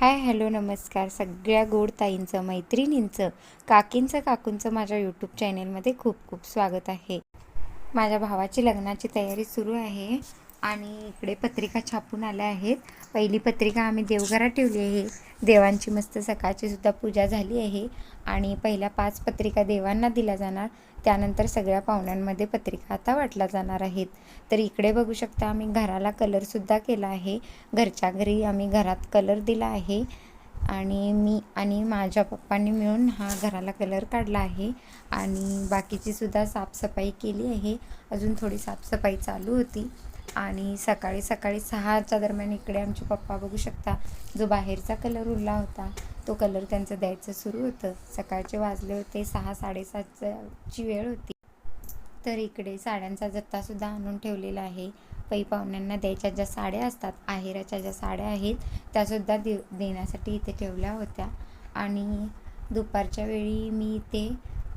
Hi hello नमस्कार. सगळ्या गोड ताईंचं मैत्रिणींचं काकींचं काकूंचं माझ्या यूट्यूब चॅनेलमध्ये खूप खूप स्वागत आहे. माझ्या भावाची लग्नाची तयारी सुरू आहे. आणि इकडे पत्रिका छापून आल्या आहेत. पहिली पत्रिका आम्ही देवघरात ठेवली आहे. देवांची मस्त सकाळची सुद्धा पूजा झाली आहे. आणि पहिल्या पाच पत्रिका देवांना दिल्या जाणार. त्यानंतर सगळ्या पाहुण्यांमध्ये पत्रिका आता वाटल्या जाणार आहेत. तर इकडे बघू शकता आम्ही घराला कलरसुद्धा केला आहे. घरच्या घरी आम्ही घरात कलर दिला आहे. आणि मी आणि माझ्या पप्पांनी मिळून हा घराला कलर काढला आहे. आणि बाकीची सुद्धा साफसफाई केली आहे. अजून थोडी साफसफाई चालू होती. आणि सकाळी सकाळी सहाच्या दरम्यान इकडे आमचे पप्पा बघू शकता जो बाहेरचा कलर उरला होता तो कलर त्यांचं द्यायचं सुरू होतं. सकाळचे वाजले होते सहा साडेसातची वेळ होती. तर इकडे साड्यांचा जत्तासुद्धा आणून ठेवलेला आहे. पै पाहुण्यांना द्यायच्या ज्या साड्या असतात आहेराच्या ज्या साड्या आहेत त्यासुद्धा दे देण्यासाठी इथे ठेवल्या होत्या. आणि दुपारच्या वेळी मी इथे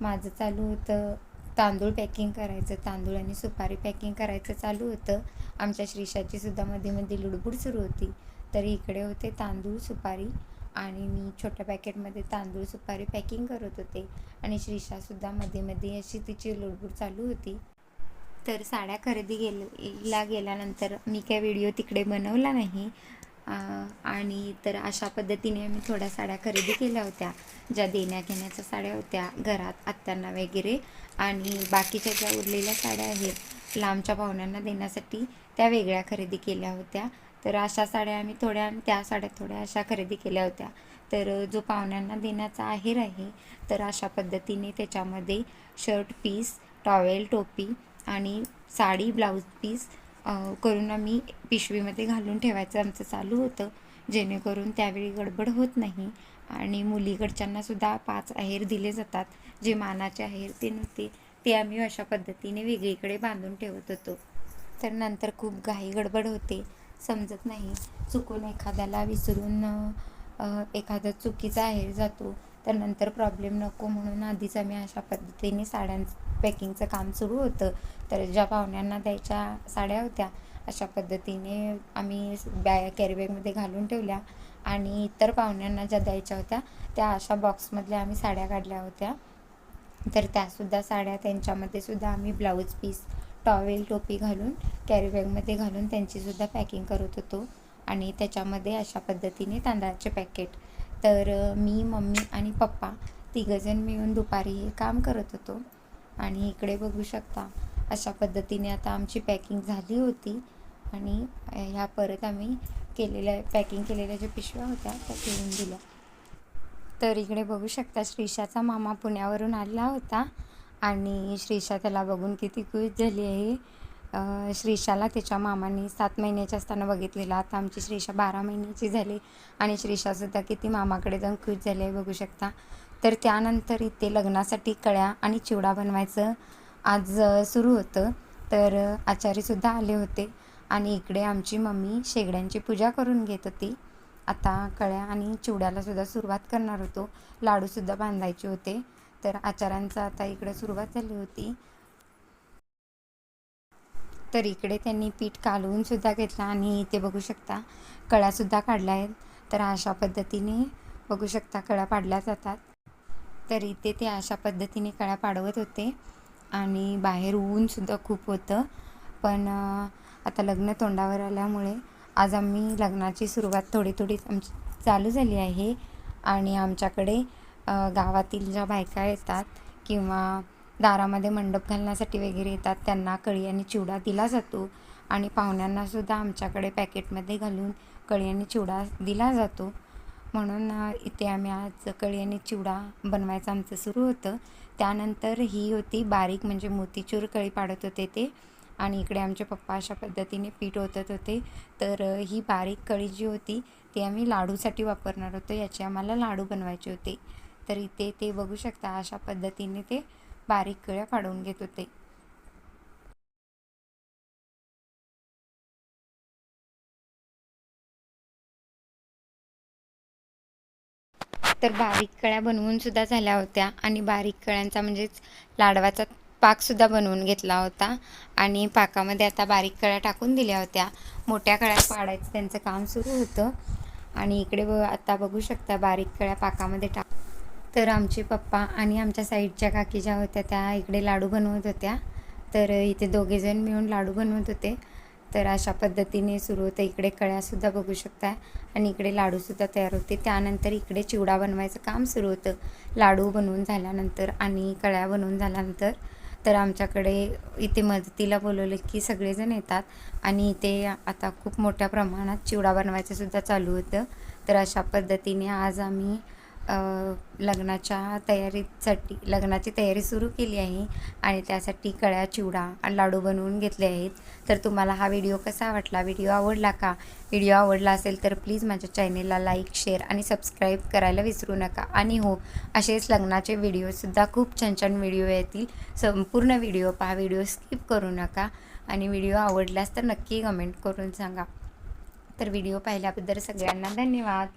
माझं चालू होतं तांदूळ पॅकिंग करायचं. तांदूळ आणि सुपारी पॅकिंग करायचं चालू होतं. आमच्या श्रीषाची सुद्धा मध्ये मध्ये लुडबुड सुरू होती. तर इकडे होते तांदूळ सुपारी आणि मी छोट्या पॅकेटमध्ये तांदूळ सुपारी पॅकिंग करत होते. आणि श्रीषासुद्धा मध्ये मध्ये अशी तिची लुडबुड चालू होती. तर साड्या खरेदी गेला गेल्यानंतर मी काय व्हिडिओ तिकडे बनवला नाही. आणि तर अशा पद्धतीने मी थोड्या साड्या खरेदी केल्या होत्या ज्या देण्या घेण्याच्या साड्या होत्या घरात आत्यांना वगैरे. आणि बाकीच्या ज्या उरलेल्या साड्या आहेत लांबच्या पाहुण्यांना देण्यासाठी त्या वेगळ्या खरेदी केल्या होत्या. तर अशा साड्या आम्ही थोड्या त्या साड्या थोड्या अशा खरेदी केल्या होत्या. तर जो पाहुण्यांना देण्याचा आहेर आहे तर अशा पद्धतीने त्याच्यामध्ये शर्ट पीस टॉवेल टोपी आणि साडी ब्लाऊज पीस करून आम्ही पिशवीमध्ये घालून ठेवायचं आमचं चालू होतं. जेणेकरून त्यावेळी गडबड होत नाही. आणि मुलीकडच्यांनासुद्धा पाच आहेर दिले जातात. जे मानाचे आहेर ते नव्हते. ते आम्ही अशा पद्धतीने वेगळीकडे बांधून ठेवत होतो. तर नंतर खूप घाई गडबड होते. समजत नाही. चुकून एखाद्याला विसरून एखादा चुकीचा आहेर जातो. तर नंतर प्रॉब्लेम नको म्हणून आधीच आम्ही अशा पद्धतीने साड्यां पॅकिंगचं काम सुरू होतं. तर ज्या पाहुण्यांना द्यायच्या साड्या होत्या अशा पद्धतीने आम्ही बॅ कॅरीबॅगमध्ये घालून ठेवल्या. आणि इतर पाहुण्यांना ज्या द्यायच्या होत्या त्या अशा बॉक्समधल्या आम्ही साड्या काढल्या होत्या. तर त्यासुद्धा साड्या त्यांच्यामध्ये सुद्धा आम्ही ब्लाऊज पीस टॉवेल टोपी घालून कॅरीबॅगमध्ये घालून त्यांचीसुद्धा पॅकिंग करत होतो. आणि त्याच्यामध्ये अशा पद्धतीने तांदळाचे पॅकेट तर मी मम्मी आणि पप्पा तिघंजण मिळून दुपारी हे काम करत होतो. आणि इकडे बघू शकता अशा पद्धतीने आता आमची पॅकिंग झाली होती. आणि ह्या परत आम्ही केलेल्या पॅकिंग केलेल्या ज्या पिशव्या होत्या त्या ठेवून दिल्या. तर इकडे बघू शकता श्रीषाचा मामा पुण्यावरून आला होता. आणि श्रीषा त्याला बघून किती खुश झाली आहे. श्रीषाला त्याच्या मामाने सात महिन्याच्या असताना बघितलेला. आता आमची श्रीषा बारा महिन्याची झाली आणि श्रीषासुद्धा किती मामाकडे जाऊन खुश झाली आहे बघू शकता. तर त्यानंतर इथे लग्नासाठी कळ्या आणि चिवडा बनवायचं आज सुरू होतं. तर आचार्यसुद्धा आले होते आणि इकडे आमची मम्मी शेगड्यांची पूजा करून घेत होती. आता कळ्या आणि चिवड्यालासुद्धा सुरुवात करणार होतो. लाडूसुद्धा बांधायचे होते. तर आचारांचा आता इकडे सुरुवात झाली होती. तर इकडे त्यांनी पीठ कालवूनसुद्धा घेतला आणि इथे बघू शकता कळ्यासुद्धा काढल्या आहेत तर अशा पद्धतीने बघू शकता कळ्या पाडल्या जातात. तर इथे ते अशा पद्धतीने कळ्या पाडवत होते आणि बाहेर ऊनसुद्धा खूप होतं. पण आता लग्न तोंडावर आल्यामुळे आज आम्ही लग्नाची सुरुवात थोडी थोडी आमची चालू झाली आहे आणि आमच्याकडे गावातील ज्या बायका येतात किंवा दारामध्ये मंडप घालण्यासाठी वगैरे येतात. त्यांना कळी आणि चिवडा दिला जातो आणि पाहुण्यांनासुद्धा आमच्याकडे पॅकेटमध्ये घालून कळी आणि चिवडा दिला जातो. म्हणून इथे आम्ही आज कळी आणि चिवडा बनवायचं आमचं सुरू होतं. त्यानंतर ही होती बारीक म्हणजे मोतीचूर कळी पाडत होते ते आणि इकडे आमचे पप्पा अशा पद्धतीने पीठ ओतत होते. तर ही बारीक कळी जी होती ती आम्ही लाडूसाठी वापरणार होतो. याचे आम्हाला लाडू बनवायचे होते. तर इथे ते बघू शकता अशा पद्धतीने ते बारीक कळ्या काढून घेत होते. तर बारीक कळ्या बनवून सुद्धा झाल्या होत्या आणि बारीक कळ्यांचा म्हणजेच लाडवाचा पाकसुद्धा बनवून घेतला होता आणि पाकामध्ये आता बारीक कळ्या टाकून दिल्या होत्या. मोठ्या कळ्या पाडायचं त्यांचं काम सुरू होतं. आणि इकडे ब आता बघू शकता बारीक कळ्या पाकामध्ये टाक तर आमचे पप्पा आणि आमच्या साईडच्या काकी ज्या होत्या त्या इकडे लाडू बनवत होत्या. तर इथे दोघेजण मिळून लाडू बनवत होते. तर अशा पद्धतीने सुरू होतं. इकडे कळ्यासुद्धा बघू शकता आणि इकडे लाडूसुद्धा तयार होते. त्यानंतर इकडे चिवडा बनवायचं काम सुरू होतं. लाडू बनवून झाल्यानंतर आणि कळ्या बनवून झाल्यानंतर तर आमच्याकडे इथे मदतीला बोलवलं की सगळेजण येतात आणि इथे आता खूप मोठ्या प्रमाणात चिवडा बनवायचंसुद्धा चालू होतं. तर अशा पद्धतीने आज आम्ही लग्नाच्या तयारीसाठी लग्नाची तयारी सुरू केली आहे आणि त्यासाठी कळ्या चिवडा आणि लाडू बनवून घेतले आहेत. तर तुम्हाला हा व्हिडिओ कसा वाटला? व्हिडिओ आवडला का? व्हिडिओ आवडला असेल तर प्लीज माझ्या चॅनेलला लाईक शेअर आणि सबस्क्राईब करायला विसरू नका. आणि हो असेच लग्नाचे व्हिडिओसुद्धा खूप छान छान व्हिडिओ येतील. संपूर्ण व्हिडिओ पहा व्हिडिओ स्किप करू नका. आणि व्हिडिओ आवडल्यास तर नक्की कमेंट करून सांगा. तर व्हिडिओ पाहिल्याबद्दल सगळ्यांना धन्यवाद.